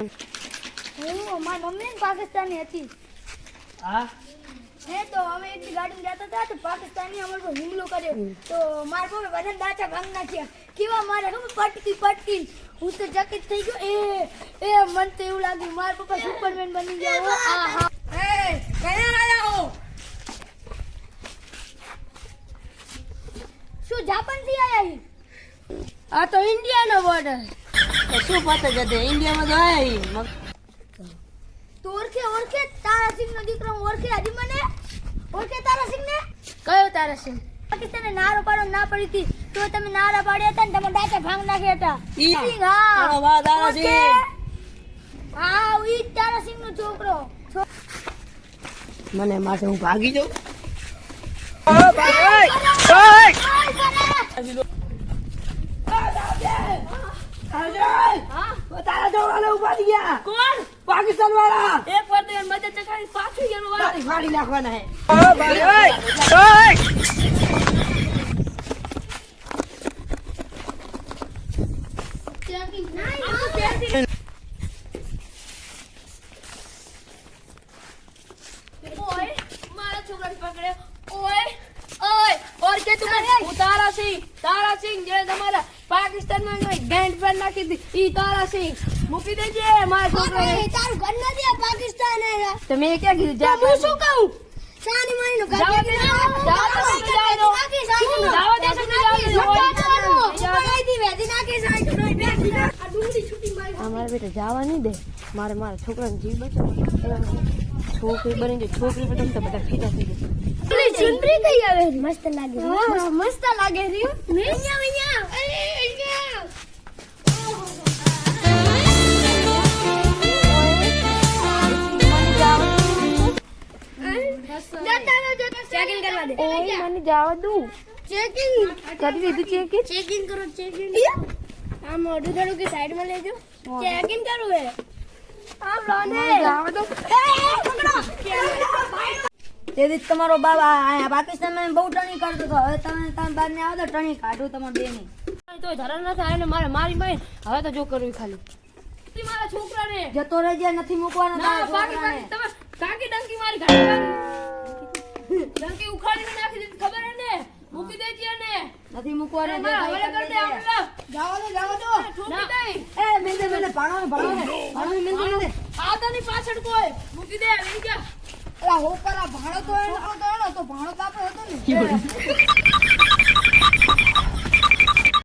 હું મારી મમ્મી પાકિસ્તાની હતી. હા? હે તો અમે એક દી ગાડીમાં જતા હતા તો પાકિસ્તાની અમાર પર હુમલો કર્યો. તો મારા પપ્પા બધા દાચા ભાંગ નાખ્યા કેવા મારે ખબર પટકી પટકી. હું તો ચકિત થઈ ગયો. એ એ મને તો એવું લાગ્યું મારા પપ્પા સુપરમેન બની ગયા હો. આ હા એ કયા આયા હો? શું જાપાનથી આયા આ તો ઇન્ડિયાનો બોર્ડર શું પતે જતે ઇન્ડિયામાં તો આયા તો ઓળખે ઓળખે? તારા સિંહ નો દીકરો હું ઓળખે? હજી મને? ઓળખે તારા સિંહ ને કયો તારા સિંહ? પાકિસ્તાને નારો પાડો ના પડી હતી. તો તમે નારા પાડ્યા હતા ને તમે ડાકે ભાંગ નાખ્યા હતા. ઈ? સિંહ, હા. તારો તારાસિંહ તારા સિંહ. હા ઈ જ તારા સિંહ નો છોકરો મને માથે હું ભાગી જાઉં. તારા ગયા કોણ? પાકિસ્તાન વાળા એક વાર તો મજા ચકાવી પાછું એનું વાળા. ફાડી નાખવાના હે. ઓય મારા છોકરાને પકડ્યો. ઓય ઓય ઓર કે તું તારા સિંહ તારા સિંહ જે તમારા પાકિસ્તાનમાં કોઈ ગેંડ પર નાખી દી. ઈ તારા સિંહ. મૂકી દેજે મારા છોકરાને તારું ઘર નથી આ પાકિસ્તાન હે તો મેં ક્યાં કીધું જા હું શું કહું? સાની મારી નું ઘર જાવા દે, જાવા દે. અમારે બેટા જવા નહીં દે. મારે મારા છોકરાને જીવ બચાવવાનો છોકરી બની જાય છોકરી બધા તો બધા ફીટા થઈ જશે ચુંદરી કઈ આવે. મસ્ત લાગે મસ્ત લાગે રી દે ઓય મને જવા દઉં. ચેકિંગ કરી દીધું ચેકિંગ ચેકિંગ કરો ચેકિંગ આ મોઢું થોડું કે સાઈડમાં લેજો. ચેકિંગ કરવું હે. આમ લો ને જવા દો. તેથી તમારો બાબા અહીંયા પાકિસ્તાનમાં બહુ ટણી કરતો હતો. હવે તમે તમે બાર ને આવો તો ટણી કાઢું તમારે બે ની તો ધરણ ના થાય ને મારે મારી ભાઈ હવે તો જો કરવી ખાલી. મારા છોકરાને જતો રહેજે નથી મૂકવાનો તમે કાકી ડંકી મારી ગાડી ડંકી ઉખાડીને નાખી દીધી. ખબર હે ને? મૂકી દેજે ને નથી મૂકવાનો ભાઈ હવાલે કર દે. આપણે જાવા દો જાવા દો ઠોકી દે એ મેંદે મેંદે ભણાવો ને, ભણાવો ને. ભણાવો ને, મેંદે મેંદે. આતાની પાછળ કોઈ. મૂકી દે લઈ જા. અલા, હો પર આ ભાણો તો એનો તો એનો, તો ભાણો તો આપણો હતો ને.